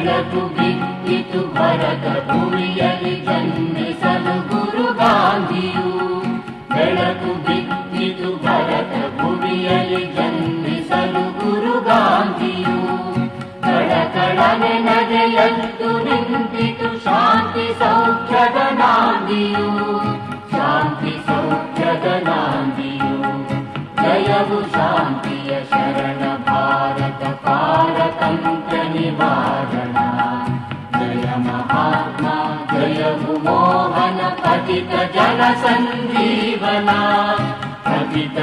ಬೆಳಕು ಬಿದ್ದಿತು ಭರತ ಭೂಮಿಯಲ್ಲಿ ಜನ್ಮಿಸಲು ಗುರು ಗಾಂಧಿಯು ಬೆಳಕು ಬಿದ್ದಿತು ಭರತ ಭೂಮಿಯಲ್ಲಿ ಜನ್ಮಿಸಲು ಗುರು ಗಾಂಧಿಯು ಕಳಕಳನೆ ನಗೆಯದ್ದು ನಿಂತಿತು ಶಾಂತಿ ಸೌಖ್ಯದ ನಾಂದಿಯು ಶಾಂತಿ ಸೌಖ್ಯದ ನಾಂದಿಯು ಜಯವು ಶಾಂತಿಯ ಶರಣ ಭಾರತ ಪಾರತಂತ್ರ ನಿವಾರಣ जय भुमो वन पठित जन सन्दीवना पथित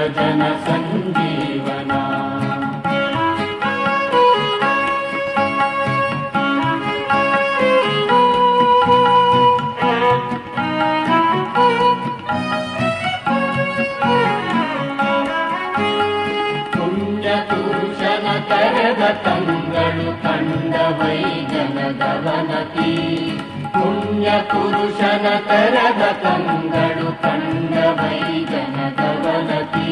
ಪುರುಷನ ತೆರೆದ ಕಂಗಳು ಕಂಡ ವೈಜನದವನತಿ ಪುಣ್ಯ ಪುರುಷನ ತೆರೆದ ಕಂಗಳು ಕಂಡ ವೈಜನದವನತಿ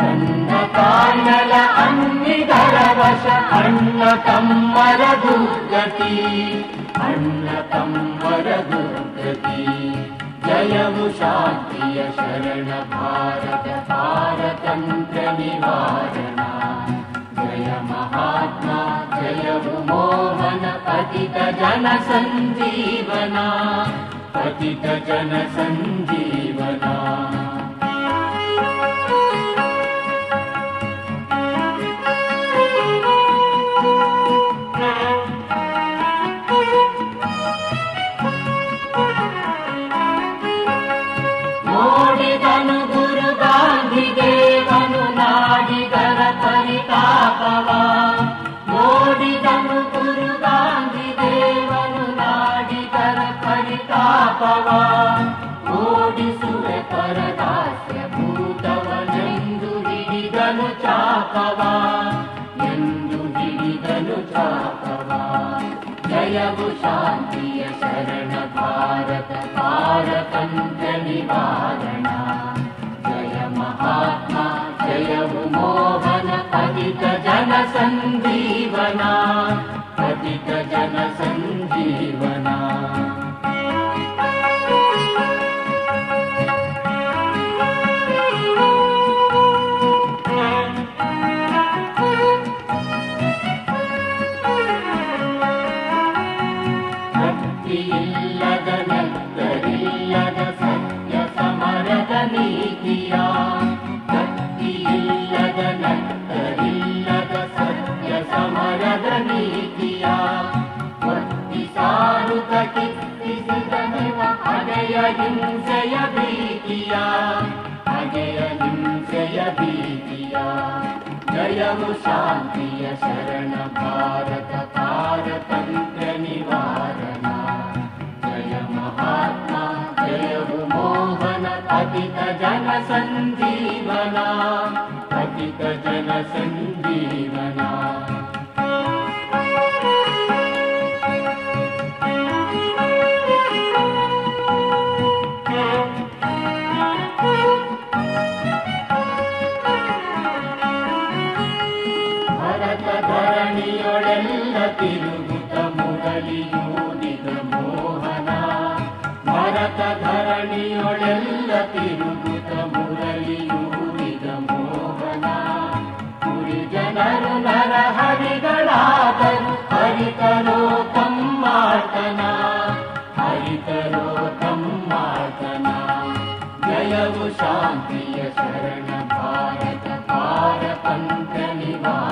ತನ್ನ ಕಾಣಲ ಅನ್ನಿದರ ವಶ ಅಣ್ಣ ತಮ್ಮರ ದುರ್ಗತಿ ಅಣ್ಣ ತಮ್ಮರ ದುರ್ಗತಿ ಜಯವು ಶಾಂತಿಯ ಶರಣ ಭಾರತ ಪಾರತಂತ್ರ ನಿವಾರಣ जय महात्मा जय मोहन पठित जन सञ्जीवना पठितजन सञ्जीवना परदास्य पूतव जन्दुजिरि गनु चाकवा। यन्दुजिरिदनु चाकवा। जयमु शान्ति शरण भारतकार पञ्चनिवारणय महात्मा जयमुहन कथित जन सञ्जीवना कथित जन ुक कीर्तित अनय हिंसय भीतिया। अनय हिंसय भीतिया। जयमु शान्तिय शरण भारत तारतन्त्र निवारण जय महात्मा जयमु मोहन अधिक जन सञ्जीवना अधिकजन सञ्जीवना ಧರಣಿಯೊಳೆಲ್ಲ ತಿರುಗುತ್ತ ಮುರಳಿಯೂದಿದ ಮೋಹನ ಭರತ ಧರಣಿಯೊಳೆಲ್ಲ ತಿರುಗುತ್ತ ಮುರಳಿಯೂದಿದ ಮೋಹನ ಕುರಿ ಜನರು ನರಹರಿಗಳಾದರು ಹರಿತರೋ ತಮ್ಮಾಟನ ಹರಿತರೋ ತಮ್ಮಾಟನ ಜಯವು ಶಾಂತಿಯ ಶರಣ ಭಾರತ ಪಾರತಂತ್ರ ನಿವಾರಣ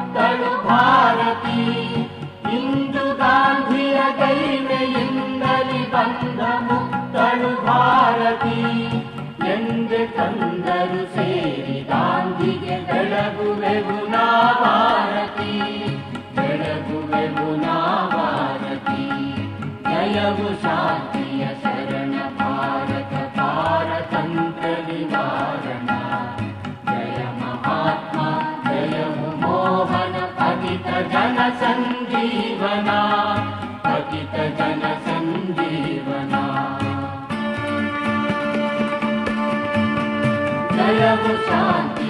ಎಂದೆ ತಂದರು ಸೇರಿ ಗಾಂಧಿಗೆ ಬೆಳಗುವೆವು ನಾ ಭಾರತಿ ಬೆಳಗುವೆವು ನಾ ಭಾರತಿ ಜಯವು ಶಾಂತಿಯ ಶರಣ ಭಾರತ ಪಾರತಂತ್ರ ನಿವಾರಣ ಜಯ ಮಹಾತ್ಮ ಜಯವು ಮೋಹನ ಪತಿತ ಜನ ಸಂಜೀವನ Love.